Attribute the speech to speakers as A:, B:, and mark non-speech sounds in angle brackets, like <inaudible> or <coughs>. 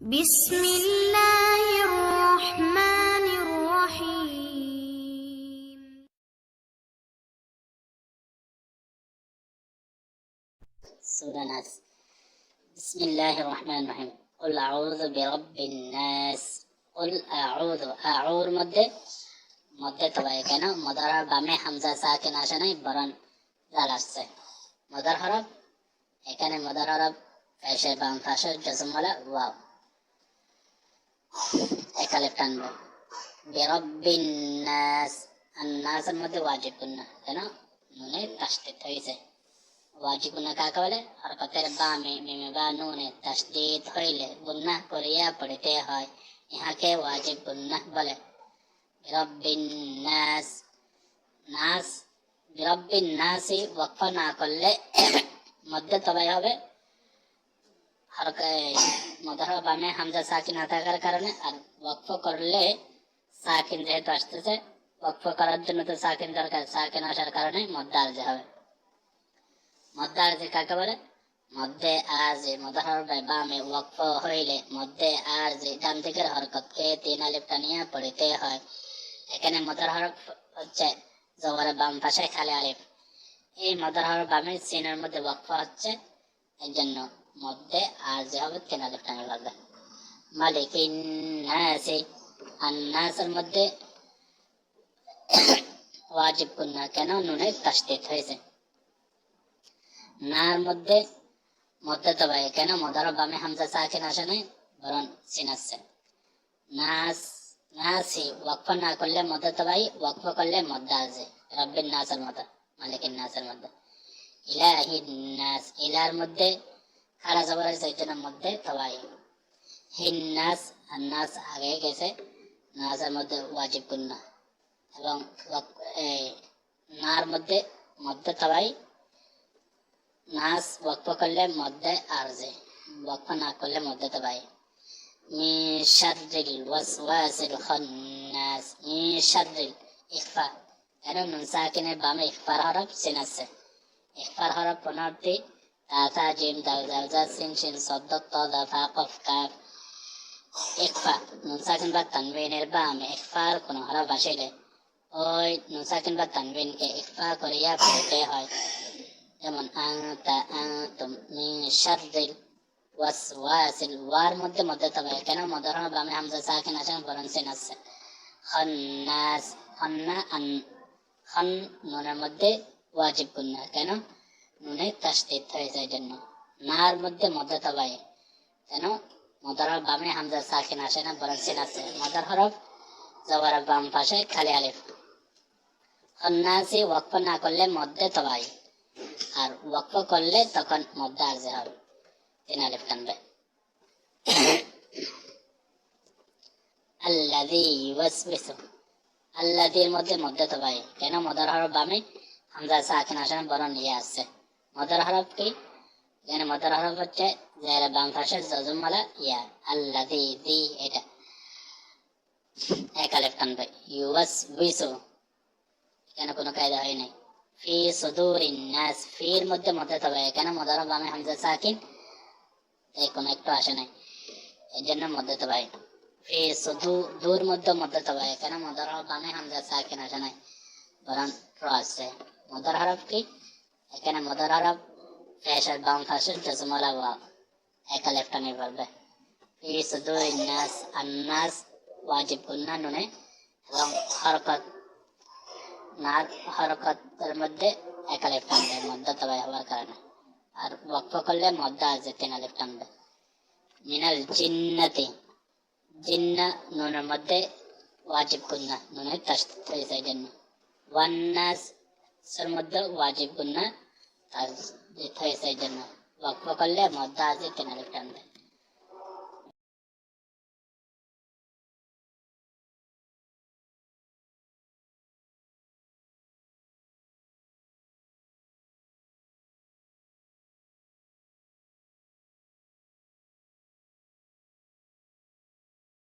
A: بسم الله الرحمن الرحيم
B: سورة নাস বিসমিল্লাহির রহমানির রহিম قل أعوذ برب الناس قل أعوذ أعوذ মধ্যে মধ্যে তবে কেন মদার বামে হামজা সাকিন আসে নাই বরং জাল আসছে মদার হরফ এখানে মদার হরফ পেশের বাম পাশের জজমওয়ালা ওয়াও একালে টানবে বেরব্বিন আর মধ্যে বলে? বামে মিমে বা বিরব্বিন নাস। নাস, বিরব্বিন না করলে <coughs> মধ্যে তবে হবে। মদর বামে হামজা সাকিন না থাকার কারণে আর ওয়াকফ করলে সাকিন যেহেতু আসতেছে, ওয়াকফ করার জন্য তো সাকিন দরকার, সাকিন আসার কারণে মদ্দা আরজে হবে। মদ্দা আরজে কাকে বলে? মধ্যে আরজে মদর বামে ওয়াকফ হইলে মধ্যে আরজে ডান দিকের হরকতকে তিন আলিফ টানিয়া পড়িতে হয়। এখানে মদর হরফ হচ্ছে জবরের বাম পাশে খালি আলিফ। এই মদর হরফ বামে সিনের মধ্যে ওয়াকফ হচ্ছে এর জন্য। মধ্যে আর যে হবে তিন আলিফ টানা লাগবে। মালিক নাসি আন্নাসের মধ্যে <coughs> ওয়াজিব কুন্না কেন? নুনে তাসদিদ হয়েছে। নার মধ্যে মধ্যে তো ভাই, কেন? মদার বামে হামজা সাকিন আসে নাই? বরং সিনাচ্ছে নাস, নাসি, ওয়াকফ না করলে মধ্যে তো ভাই, ওয়াকফ করলে মধ্যে আছে। রব্বিন নাসের মতো মালিকের নাসের মধ্যে। ইলাহিন নাস ইলার মধ্যে খারা জবর হয়েছে মধ্যে তবাই হিন্নাস আর নাস আগে গেছে। নাসের মধ্যে ওয়াজিব গুন্না। এবং নার মধ্যে মধ্যে তবাই নাস বক্প করলে মধ্যে আরজে। বক্প না করলে মধ্যে তবাই মিশারিল ওয়াসওয়াসিল খন্নাস। মিশারিল ইখফা এর নুন সাকিনের বামে ইখফার হরফ চিন আছে? ইখফার হরফ পুনরাবৃত্তি তাতা জিম দাল দাল জা সিন শিন সদ্দ ত দা ফা কফ কাফ। ইখফা নুন সাকিন বা তানবিনের বামে ইখফার কোন হরফ আসিলে। ওই নুন সাকিন বা তানবিনকে ইখফা করিয়া পড়তে হয়। যেমন আনতা আনতুম মিন শাররিল ওয়াসওয়াসিল, ওয়ার মধ্যে মধ্যে তবে কেন মদর বামে হামজা সাকিন আসেন বরং সিন আছে। খন্নাস, খন্না আন খন নুনের মধ্যে ওয়াজিব গুন্না কেন? নুনে তাসদিদ হয়েছে এই জন্য নার মধ্যে মধ্য তবাই কেন মদর বামে হামজা সাকিন আসে না বরং সিন আছে মদর হরফ জবর বাম পাশে খালি আলিফ খন্নাসি ওয়াকফ না করলে মধ্যে আর ওয়াকফ করলে তখন মধ্যে আরজে হবে তিন আলিফ ইউসবিসু আল্লাযীর মধ্যে মধ্যে কেন মদর হরফ বামে হামজা সাকিন আসে না বরং ইয়ে আসছে মদর হরফ কি? এখানে মদর হরফ হচ্ছে যারা বাম পাশে জজমওয়ালা ইয়া আল্লাহ দি এটা। এক আলেফ টানবে ইউস বিসু এখানে কোনো কায়দা হয় নাই। ফি সুদুর নাস, ফির মধ্যে মধ্যে তবে এখানে মদর বামে হামজা সাকিন। এই কোনো একটু আসে নাই। এর জন্য মধ্যে তবে ফি সুদু, দূর মধ্যে মধ্যে তবে এখানে মদর বামে হামজা সাকিন আসে নাই। বরং র আসছে মদর হরফ কি? এখানে মদর বাম পাশের জজমলা ওয়াও একা লেফট নিয়ে বলবে ফি সুদুর নাস আন্নাস ওয়াজিব গুন্না নুনে এবং হরকত নার হরকতের মধ্যে একা লেফট আনবে মধ্যে তবে হওয়ার কারণে আর ওয়াকফ করলে মধ্যে আসবে তিন লেফট আনবে মিনাল জিন্নাতি জিন্না নুনের মধ্যে ওয়াজিব গুন্না নুনে তাসদিদ জন্য ওয়ান্নাস মধ্যে ওয়াজিব গুন্না তাসদিদ হয়েছে এই জন্য ওয়াকফ করলে মধ্যে আসবে তিন লেফট আনবে